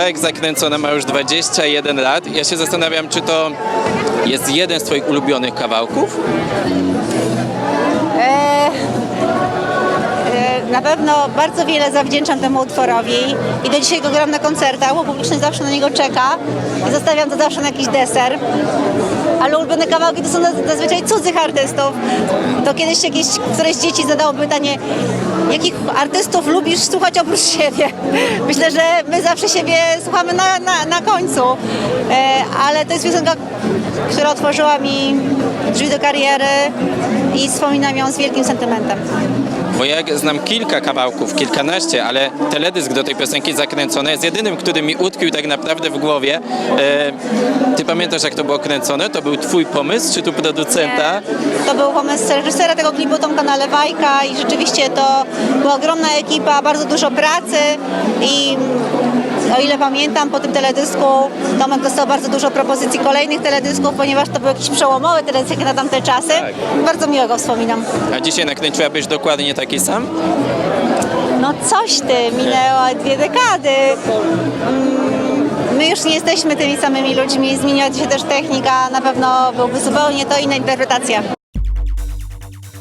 kawałek zakręcony ma już 21 lat. Ja się zastanawiam, czy to jest jeden z Twoich ulubionych kawałków? E, e, Na pewno bardzo wiele zawdzięczam temu utworowi i do dzisiaj go gram na koncertach, bo publiczność zawsze na niego czeka i zostawiam to zawsze na jakiś deser. Ale ulubione kawałki to są zaz- zazwyczaj cudzych artystów. To kiedyś jakieś, któreś dzieci zadało pytanie, jakich artystów lubisz słuchać oprócz siebie? Myślę, że my zawsze siebie słuchamy na, na, na końcu, e, ale to jest piosenka, która otworzyła mi drzwi do kariery i wspominam ją z wielkim sentymentem. Bo ja znam kilka kawałków, kilkanaście, ale teledysk do tej piosenki zakręcony jest jedynym, który mi utkwił tak naprawdę w głowie. E, ty pamiętasz, jak to było kręcone? To był Twój pomysł, czy tu producenta? To był pomysł reżysera tego klipu Tomka Nalewajka i rzeczywiście to była ogromna ekipa, bardzo dużo pracy i ile pamiętam po tym teledysku Tomek dostał bardzo dużo propozycji kolejnych teledysków, ponieważ to był jakiś przełomowy teledysk na tamte czasy. Tak. Bardzo miło go wspominam. A dzisiaj nakręciłabyś dokładnie taki sam? No coś ty, minęło dwie dekady. Mm, My już nie jesteśmy tymi samymi ludźmi, zmieniła się też technika, na pewno byłby zupełnie to inna interpretacja.